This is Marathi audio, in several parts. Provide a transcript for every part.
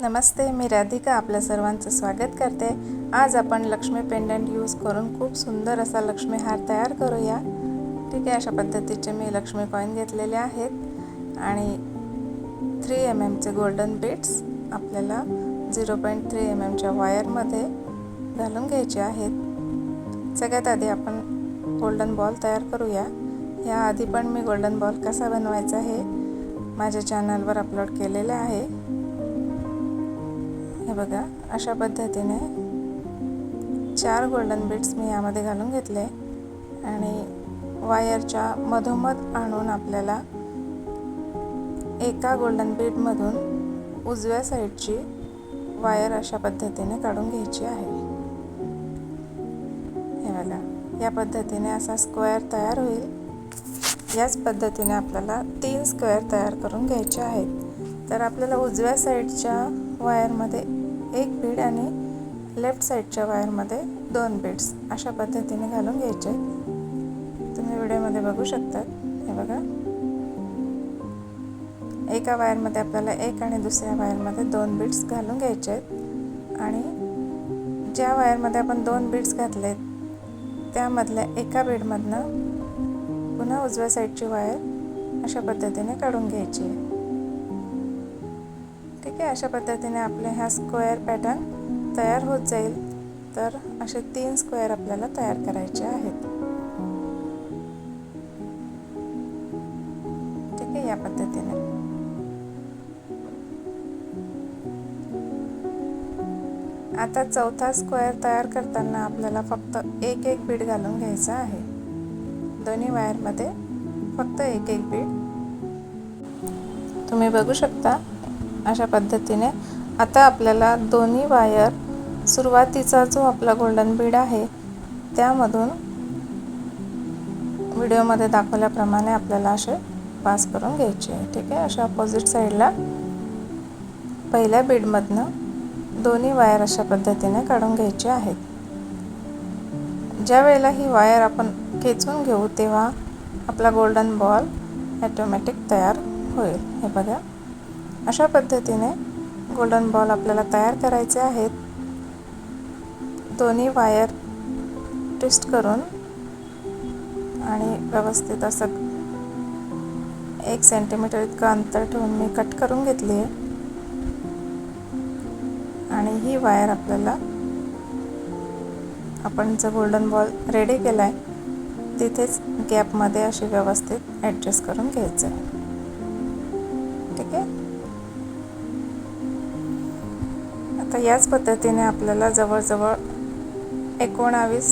नमस्ते मी राधिका आपल्या सर्वांचं स्वागत करते. आज आपण लक्ष्मी पेंडंट यूज करून खूप सुंदर असा लक्ष्मी हार तयार करूया. ठीक आहे अशा पद्धतीचे मी लक्ष्मी कॉईन घेतलेले आहेत. आणि थ्री एम एमचे गोल्डन बीट्स आपल्याला झिरो पॉईंट थ्री एम एमच्या वायरमध्ये घालून घ्यायचे आहेत. सगळ्यात आधी आपण गोल्डन बॉल तयार करूया. याआधी पण मी गोल्डन बॉल कसा बनवायचा हे माझ्या चॅनलवर अपलोड केलेले आहे. हे बघा अशा पद्धतीने चार गोल्डन बीट्स मी यामध्ये घालून घेतले आणि वायरच्या मधोमध आणून आपल्याला एका गोल्डन बीटमधून उजव्या साईडची वायर अशा पद्धतीने काढून घ्यायची आहे. हे बघा या पद्धतीने असा स्क्वेअर तयार होईल. याच पद्धतीने आपल्याला तीन स्क्वेअर तयार करून घ्यायचे आहेत. तर आपल्याला उजव्या साईडच्या वायरमध्ये एक बीड आणि लेफ्ट साईडच्या वायरमध्ये दोन बीड्स अशा पद्धतीने घालून घ्यायचे. तुम्ही व्हिडिओमध्ये बघू शकता. हे बघा. एका वायरमध्ये आपल्याला एक आणि दुसऱ्या वायरमध्ये दोन बीड्स घालून घ्यायचे आहेत. आणि ज्या वायरमध्ये आपण दोन बीड्स घातले त्यामधल्या एका बीडमधनं पुन्हा उजव्या साईडची वायर अशा पद्धतीने काढून घ्यायची आहे. ठीक आहे अशा पद्धतीने आपले ह्या स्क्वेअर पॅटर्न तयार होत जाईल. तर असे तीन स्क्वेअर आपल्याला तयार करायचे आहेत. ठीक आहे या पद्धतीने. आता चौथा स्क्वेअर तयार करताना आपल्याला फक्त एक एक बीड घालून घ्यायचा आहे. दोन्ही वायरमध्ये फक्त एक एक बीड तुम्ही बघू शकता अशा पद्धतीने आता आपल्याला दोन्ही वायर सुरुवातीचा जो आपला गोल्डन बीड आहे त्यामधून व्हिडिओमध्ये दाखवल्याप्रमाणे आपल्याला असे पास करून घ्यायचे आहे. ठीक आहे? अशा अपोजिट साईडला पहिल्या बीडमधनं दोन्ही वायर अशा पद्धतीने काढून घ्यायचे आहेत. ज्या वेळेला ही वायर आपण खेचून घेऊ तेव्हा आपला गोल्डन बॉल ॲटोमॅटिक तयार होईल. हे बघा. अशा पद्धतीने गोल्डन बॉल आपल्याला तयार करायचे आहेत. दोन्ही वायर ट्विस्ट करून आणि व्यवस्थित असं एक सेंटीमीटर इतकं अंतर ठेवून मी कट करून घेतली आहे. आणि ही वायर आपल्याला आपण जो गोल्डन बॉल रेडी केला आहे तिथेच गॅपमध्ये अशी व्यवस्थित ॲडजस्ट करून घ्यायचं आहे. आता याच पद्धतीने आपल्याला जवळजवळ एकोणावीस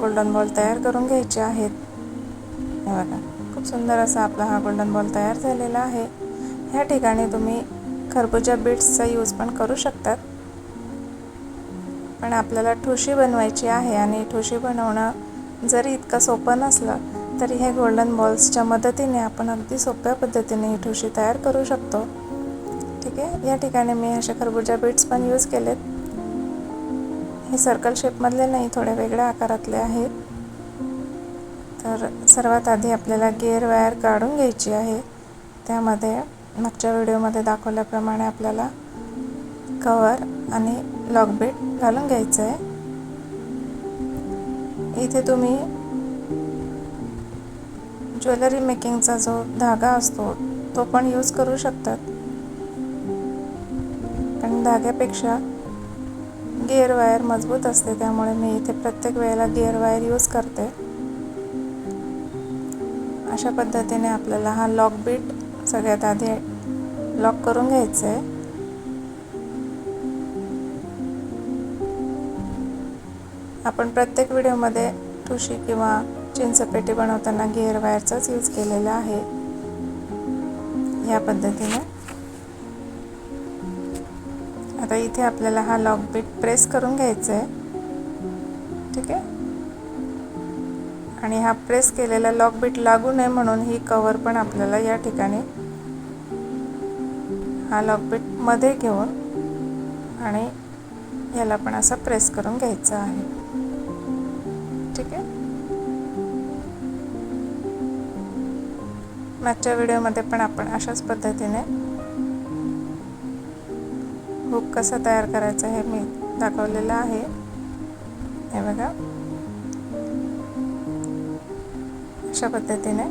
गोल्डन बॉल तयार करून घ्यायचे आहेत. हे बघा खूप सुंदर असा आपला हा गोल्डन बॉल तयार झालेला आहे. ह्या ठिकाणी तुम्ही खरबुजा बीट्सचा यूज पण करू शकतात. पण आपल्याला ठुशी बनवायची आहे आणि ठुशी बनवणं जरी इतकं सोपं नसलं तरी हे गोल्डन बॉल्सच्या मदतीने आपण अगदी सोप्या पद्धतीने ही ठुशी तयार करू शकतो. ठीक आहे. या ठिकाणी मी असे खरबुजा बीट्स पण यूज केलेत. हे सर्कल शेपमधले नाही थोड्या वेगळ्या आकारातले आहेत. तर सर्वात आधी आपल्याला गिअर वायर काढून घ्यायची आहे. त्यामध्ये मागच्या व्हिडिओमध्ये दाखवल्याप्रमाणे आपल्याला कवर आणि लॉक बीट घालून घ्यायचं आहे. इथे तुम्ही ज्वेलरी मेकिंगचा जो धागा असतो तो पण यूज करू शकतात. धाग्यापेक्षा गिअर वायर मजबूत असते त्यामुळे मी इथे प्रत्येक वेळेला गिअर वायर यूज करते. अशा पद्धतीने आपल्याला हा लॉक बीट सगळ्यात आधी लॉक करून घ्यायचं. आहे आपण प्रत्येक व्हिडिओमध्ये ठुशी किंवा चिंचपेटी बनवताना गिअर वायरचाच यूज केलेला आहे. या पद्धतीने आता इथे आपल्याला हा लॉक बीट प्रेस करून घ्यायचा आहे ठीक आहे? आणि हा प्रेस केलेला लॉक बीट लागू नये म्हणून ही कवर पण आपल्याला या ठिकाणी हा लॉक बीटमध्ये घेऊन आणि याला पण असं प्रेस करून घ्यायचं आहे. ठीक आहे? मागच्या व्हिडिओमध्ये पण आपण अशाच पद्धतीने हुक कसा तयार करायचा हे मी दाखवलेलं आहे. हे बघा. अशा पद्धतीने.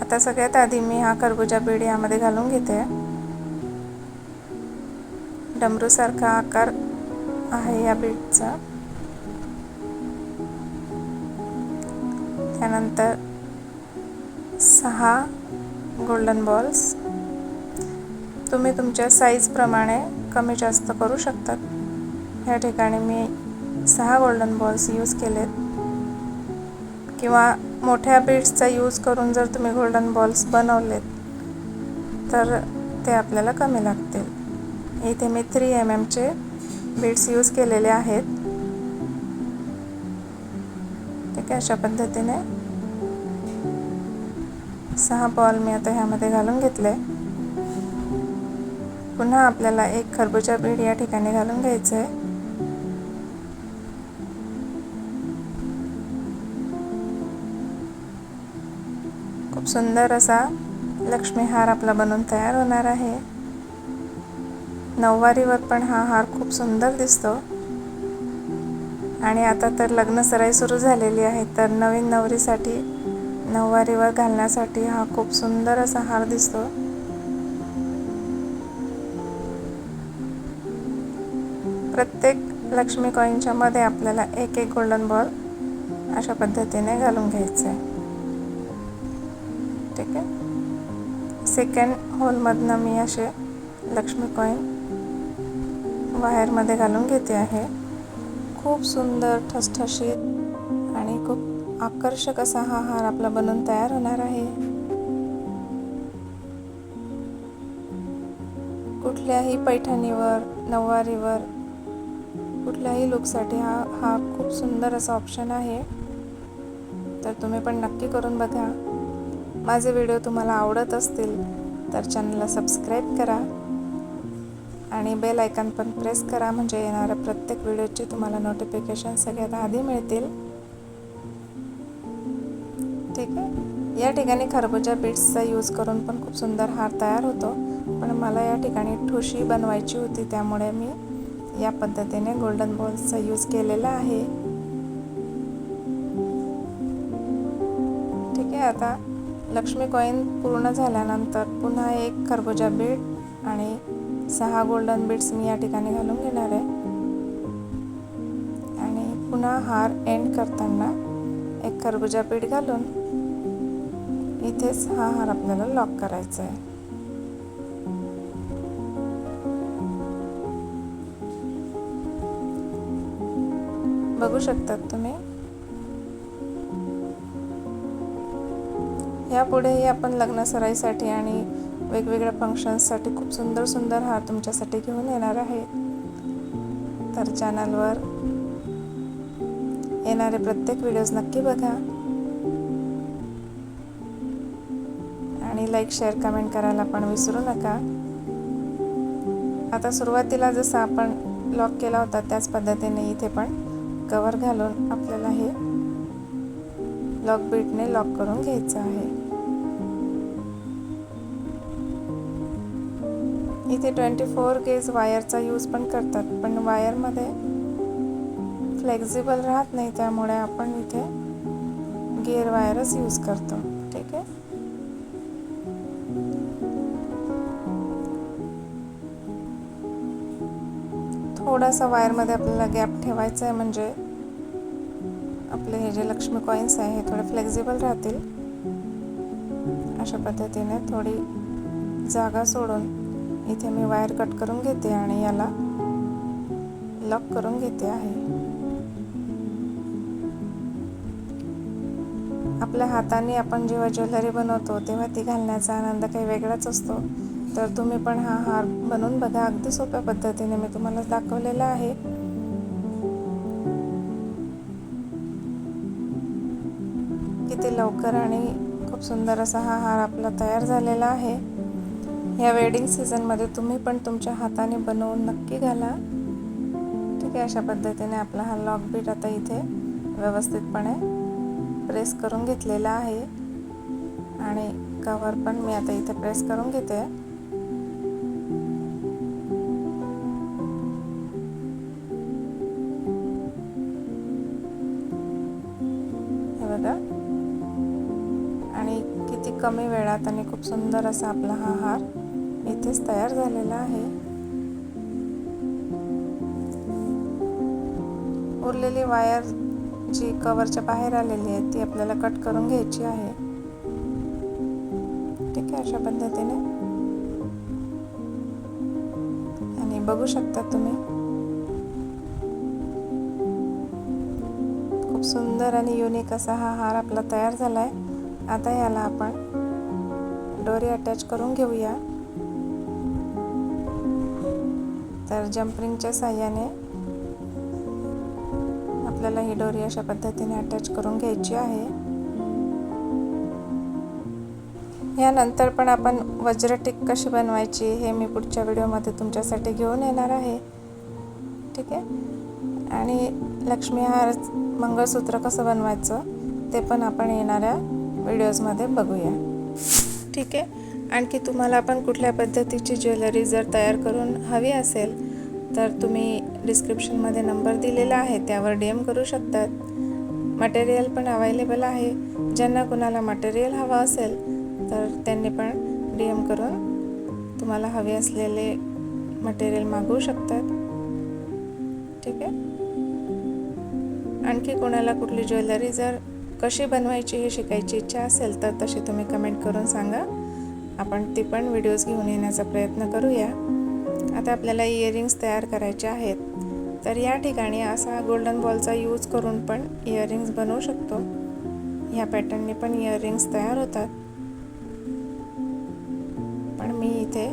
आता सगळ्यात आधी मी हा खरबुजा बीड यामध्ये घालून घेते. डमरूसारखा आकार आहे या बीडचा. त्यानंतर सहा गोल्डन बॉल्स तुम्ही तुमच्या साईजप्रमाणे कमी जास्त करू शकतात ह्या ठिकाणी मी सहा गोल्डन बॉल्स यूज केलेत. किंवा मोठ्या बीड्सचा यूज करून जर तुम्ही गोल्डन बॉल्स बनवलेत तर ते आपल्याला कमी लागतील. इथे मी थ्री एम एमचे बीड्स यूज केलेले आहेत. ठीक आहे अशा पद्धतीने सहा बॉल मी आता ह्यामध्ये घालून घेतले. पुन्हा आपल्याला एक खरबूजा बीड या ठिकाणी घालून घ्यायचं आहे खूप सुंदर असा लक्ष्मी हार आपला बनून तयार होणार आहे. नऊवारीवर पण हा हार खूप सुंदर दिसतो. आणि आता तर लग्न सराई सुरू झालेली आहे तर नवीन नवरीसाठी नऊवारीवर घालण्यासाठी हा खूप सुंदर असा हार दिसतो. प्रत्येक लक्ष्मी कॉईनच्या मध्ये आपल्याला एक एक गोल्डन बॉल अशा पद्धतीने घालून घ्यायचं. आहे ठीक आहे? सेकंड होलमधनं मी असे लक्ष्मी कॉईन वायरमध्ये घालून घेते आहे. खूप सुंदर ठसठशीत आणि खूप आकर्षक असा हा हार आपला बनून तयार होणार आहे. कुठल्याही पैठणीवर नऊवारीवर कुठल्याही लुकसाठी हा हा खूप सुंदर असा ऑप्शन आहे. तर तुम्ही पण नक्की करून बघा. माझे व्हिडिओ तुम्हाला आवडत असतील तर चॅनलला सबस्क्राईब करा. आणि बेल आयकॉन पण प्रेस करा म्हणजे येणाऱ्या प्रत्येक व्हिडिओची तुम्हाला नोटिफिकेशन सगळ्यात आधी मिळतील. ठीक आहे? या ठिकाणी खरबुजा बीट्सचा यूज करून पण खूप सुंदर हार तयार होतो. पण मला या ठिकाणी ठुशी बनवायची होती त्यामुळे मी या पद्धतीने गोल्डन बॉल्सचा यूज केलेला आहे. ठीक आहे आता लक्ष्मी कॉईन पूर्ण झाल्यानंतर पुन्हा एक खरबुजा बीट आणि सहा गोल्डन बीट्स मी या ठिकाणी घालून घेणार आहे. आणि पुन्हा हार एंड करताना एक खरबुजा पीठ घालून इथेच हा हार आपल्याला लॉक करायचा आहे. बघू शकतात तुम्ही. यापुढेही आपण लग्न सराईसाठी आणि वेगवेगळ्या फंक्शन्ससाठी खूप सुंदर सुंदर हार तुमच्यासाठी घेऊन येणार आहे. तर चॅनलवर येणारे प्रत्येक व्हिडिओज नक्की बघा. आणि लाईक शेअर कमेंट करायला पण विसरू नका. आता सुरुवातीला जसं आपण लॉक केला होता त्याच पद्धतीने इथे पण कवर घालून आपल्याला हे लॉक बीटने लॉक करून घ्यायचं आहे. इथे ट्वेंटी फोर गेज वायरचा यूज पण करतात पण वायरमध्ये फ्लेक्झिबल राहत नाही त्यामुळे आपण इथे गिअर वायरच यूज करतो. थोडासा वायरमध्ये आपल्याला गॅप ठेवायचा आहे म्हणजे आपले हे जे लक्ष्मी कॉईन्स आहे हे थोडे फ्लेक्झिबल राहतील. अशा पद्धतीने थोडी जागा सोडून इथे मी वायर कट करून घेते आणि याला लॉक करून घेते आहे. आपल्या हाताने आपण जेव्हा ज्वेलरी बनवतो तेव्हा ती घालण्याचा आनंद काही वेगळाच असतो. तर तुम्ही पण हा हार बनवून बघा. अगदी सोप्या पद्धतीने मी तुम्हाला दाखवलेला आहे. किती लवकर आणि खूप सुंदर असा हा हार आपला तयार झालेला आहे. या वेडिंग सीझनमध्ये तुम्ही पण तुमच्या हाताने बनवून नक्की घाला. ठीक आहे अशा पद्धतीने आपला हा लॉक बीट आता इथे व्यवस्थितपणे प्रेस करून घेतलेला आहे. आणि कवर पण मी आता इथे प्रेस करून घेते. कमी वेळात आणि खूप सुंदर असा आपला हा हार इथेच तयार झालेला आहे. उरलेली वायर जी कवरच्या बाहेर आलेली आहे ती आपल्याला कट करून घ्यायची आहे. ठीक आहे अशा पद्धतीने. आणि बघू शकता तुम्ही. खूप सुंदर आणि युनिक असा हा हार आपला तयार झाला आहे आता याला आपण डोरी अटॅच करून घेऊया. तर जम्परिंगच्या साह्याने आपल्याला ही दोरी अशा पद्धतीने अटॅच करून घ्यायची आहे. यानंतर पण आपण वज्रटिक कशी बनवायची हे मी पुढच्या व्हिडिओमध्ये तुमच्यासाठी घेऊन येणार आहे. ठीक आहे? आणि लक्ष्मीहार मंगळसूत्र कसं बनवायचं ते पण आपण येणाऱ्या व्हिडिओजमध्ये बघूया. ठीक आहे. आणखी तुम्हाला पण कुठल्या पद्धतीची ज्वेलरी जर तयार करून हवी असेल तर तुम्ही डिस्क्रिप्शनमध्ये नंबर दिलेला आहे त्यावर डी एम करू शकतात. मटेरियल पण अवेलेबल आहे. ज्यांना कुणाला मटेरियल हवं असेल तर त्यांनी पण डी एम करून तुम्हाला हवे असलेले मटेरियल मागवू शकतात. ठीक आहे. आणखी कोणाला कुठली ज्वेलरी जर कशी बनवायची हे शिकायची इच्छा असेल तर तशी तुम्ही कमेंट करून सांगा. आपण ती पण व्हिडिओज घेऊन येण्याचा प्रयत्न करूया. आता आपल्याला इयरिंग्स तयार करायचे आहेत. तर या ठिकाणी असा गोल्डन बॉलचा यूज करून पण इयरिंग्स बनवू शकतो. ह्या पॅटर्नने पण इयरिंग्स तयार होतात. पण मी इथे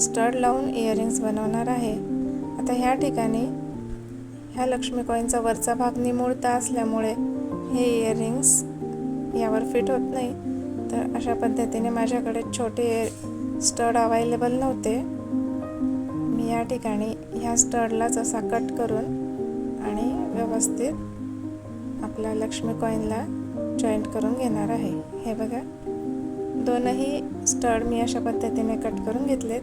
स्टड लावून इयरिंग्स बनवणार आहे. आता ह्या ठिकाणी ह्या लक्ष्मी कॉईनचा वरचा भाग निमुळता असल्यामुळे हे इयरिंग्स यावर फिट होत नाही. तर अशा पद्धतीने माझ्याकडे छोटे स्टड अवेलेबल नव्हते. मी या ठिकाणी ह्या स्टडलाच असा कट करून आणि व्यवस्थित आपल्या लक्ष्मी कॉईनला जॉईंट करून घेणार आहे. हे बघा. दोनही स्टड मी अशा पद्धतीने कट करून घेतलेत.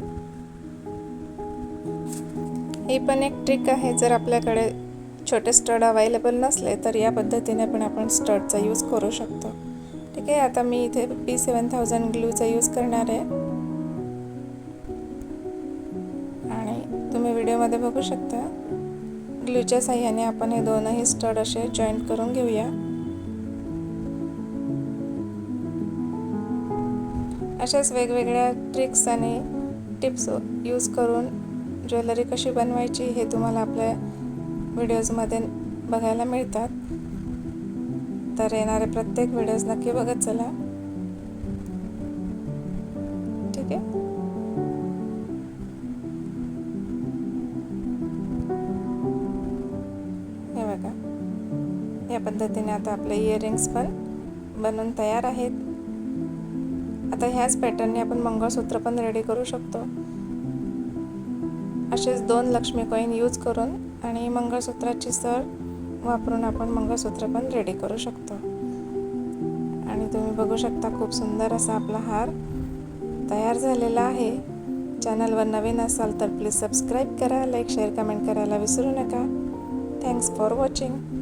ही पण एक ट्रिक आहे. जर आपल्याकडे छोटे स्टड अवेलेबल नसले तर या पद्धतीने पण आपण स्टडचा यूज करू शकतो. ठीक आहे आता मी इथे पी सेवन थाउजंड ग्लूचा यूज करणार आहे. आणि तुम्ही व्हिडिओमध्ये बघू शकता ग्लूच्या साह्याने आपण हे दोनही स्टड असे जॉईंट करून घेऊया. अशाच वेगवेगळ्या ट्रिक्स आणि टिप्स यूज करून ज्वेलरी कशी बनवायची हे तुम्हाला आपल्या व्हिडिओजमध्ये बघायला मिळतात. तर येणारे प्रत्येक व्हिडिओज नक्की बघत चला. ठीक आहे? हे बघा. या पद्धतीने आता आपले इयरिंग्स पण बनवून तयार आहेत. आता ह्याच पॅटर्नने आपण मंगळसूत्र पण रेडी करू शकतो. असेच दोन लक्ष्मी कॉईन यूज करून आणि मंगळसूत्राची सर वापरून आपण मंगळसूत्र पण रेडी करू शकतो. आणि तुम्ही बघू शकता खूप सुंदर असा आपला हार तयार झालेला आहे. चॅनलवर नवीन असाल तर प्लीज सबस्क्राईब करा लाईक शेअर कमेंट करायला विसरू नका. Thanks for watching